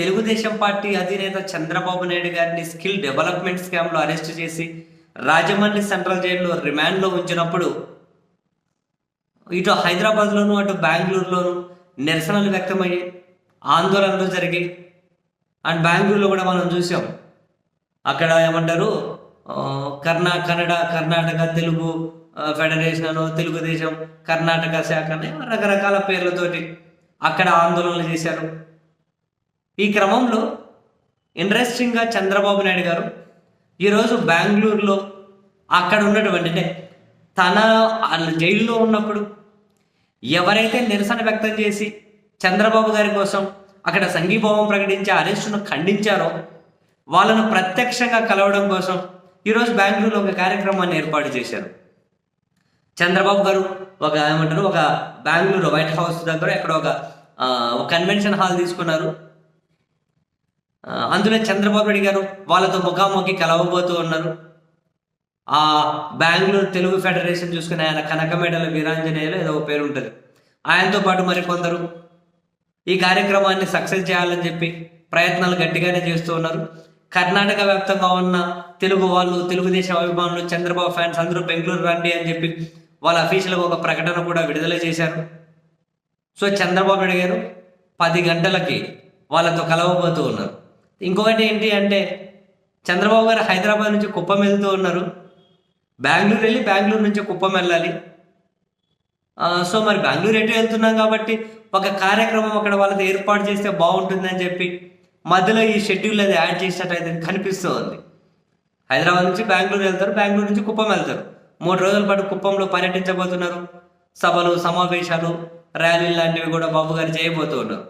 Telugu Desam party అధినేత చంద్రబాబు నాయుడు గారిని skill development స్కామ్లో అరెస్ట్ చేసి రాజమండ్రి సెంట్రల్ జైల్లో రిమాండ్లో ఉంచినప్పుడు ఇటు హైదరాబాద్లోను అటు బెంగళూరులోను నిరసనలు వ్యక్తమయ్యాయి ఆందోళనలు జరిగాయి. అండ్ బెంగళూరులో కూడా మనం చూసాం. అక్కడ ఏమంటారు? కర్ణా కన్నడ కర్ణాటక తెలుగు ఫెడరేషన్ అనో తెలుగుదేశం కర్ణాటక శాఖ అని రకరకాల పేర్లతోటి అక్కడ ఆందోళనలు చేశారు. ఈ క్రమంలో ఇంట్రెస్టింగ్గా చంద్రబాబు నాయుడు గారు ఈరోజు బెంగళూరులో అక్కడ ఉన్నటువంటి అంటే తన జైల్లో ఉన్నప్పుడు ఎవరైతే నిరసన వ్యక్తం చేసి చంద్రబాబు గారి కోసం అక్కడ సంఘీభావం ప్రకటించి అరెస్టును ఖండించారో వాళ్ళను ప్రత్యక్షంగా కలవడం కోసం ఈరోజు బెంగళూరులో ఒక కార్యక్రమాన్ని ఏర్పాటు చేశారు. చంద్రబాబు గారు ఒక ఏమంటారు ఒక బెంగళూరు వైట్ హౌస్ దగ్గర ఎక్కడ ఒక కన్వెన్షన్ హాల్ తీసుకున్నారు. అందులో చంద్రబాబు నాయుడు గారు వాళ్ళతో ముఖాముఖి కలవబోతూ ఉన్నారు. ఆ బెంగళూరు తెలుగు ఫెడరేషన్ చూసుకుని ఆయన కనకమేడల వీరాంజనేయులు ఏదో ఒక పేరు ఉంటుంది. ఆయనతో పాటు మరి కొందరు ఈ కార్యక్రమాన్ని సక్సెస్ చేయాలని చెప్పి ప్రయత్నాలు గట్టిగానే చేస్తూ ఉన్నారు. కర్ణాటక వ్యాప్తంగా ఉన్న తెలుగు వాళ్ళు తెలుగుదేశం అభిమానులు చంద్రబాబు ఫ్యాన్స్ అందరూ బెంగళూరు రండి అని చెప్పి వాళ్ళ అఫీషియల్గా ఒక ప్రకటన కూడా విడుదల చేశారు. సో చంద్రబాబు నాయుడు గారు పది గంటలకి వాళ్ళతో కలవబోతూ ఉన్నారు. ఇంకొకటి ఏంటి అంటే చంద్రబాబు గారు హైదరాబాద్ నుంచి కుప్పం వెళ్తూ ఉన్నారు. బెంగళూరు వెళ్ళి బెంగళూరు నుంచి కుప్పం వెళ్ళాలి. సో మరి బెంగళూరు ఎటు వెళ్తున్నాం కాబట్టి ఒక కార్యక్రమం అక్కడ వాళ్ళతో ఏర్పాటు చేస్తే బాగుంటుందని చెప్పి మధ్యలో ఈ షెడ్యూల్ అది యాడ్ చేసినట్టయితే కనిపిస్తూ ఉంది హైదరాబాద్ నుంచి బెంగళూరు వెళ్తారు బెంగళూరు నుంచి కుప్పం వెళ్తారు. మూడు రోజుల పాటు కుప్పంలో పర్యటించబోతున్నారు. సభలు సమావేశాలు ర్యాలీలు లాంటివి కూడా బాబు గారు చేయబోతూ ఉన్నారు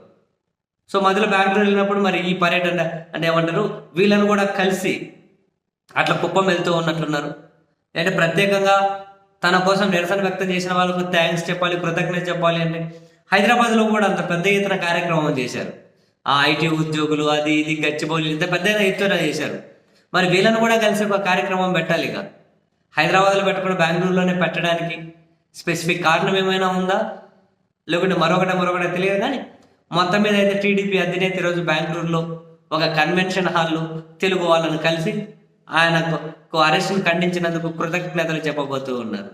సో మధ్యలో బెంగళూరు వెళ్ళినప్పుడు మరి ఈ పర్యటన అంటే ఏమంటారు? వీళ్ళని కూడా కలిసి అట్లా కుప్పం వెళ్తూ ఉన్నట్లున్నారు. అంటే ప్రత్యేకంగా తన కోసం నిరసన వ్యక్తం చేసిన వాళ్ళకు థ్యాంక్స్ చెప్పాలి కృతజ్ఞత చెప్పాలి అంటే హైదరాబాద్లో కూడా అంత పెద్ద ఎత్తున కార్యక్రమం చేశారు. ఆ ఐటీ ఉద్యోగులు అది ఇది గచ్చిబౌలి ఇంత పెద్ద ఎత్తున చేశారు. మరి వీళ్ళని కూడా కలిసి ఒక కార్యక్రమం పెట్టాలి ఇక. హైదరాబాద్లో పెట్టకుండా బెంగళూరులోనే పెట్టడానికి స్పెసిఫిక్ కారణం ఏమైనా ఉందా? లేకుంటే మరొకటి మరొకటి తెలియదు కానీ మొత్తం మీద అయితే టీడీపీ అధినేత ఈరోజు బెంగళూరులో ఒక కన్వెన్షన్ హాల్లో తెలుగు వాళ్ళను కలిసి ఆయనకు అరెస్ట్ను ఖండించినందుకు కృతజ్ఞతలు చెప్పబోతూ ఉన్నారు.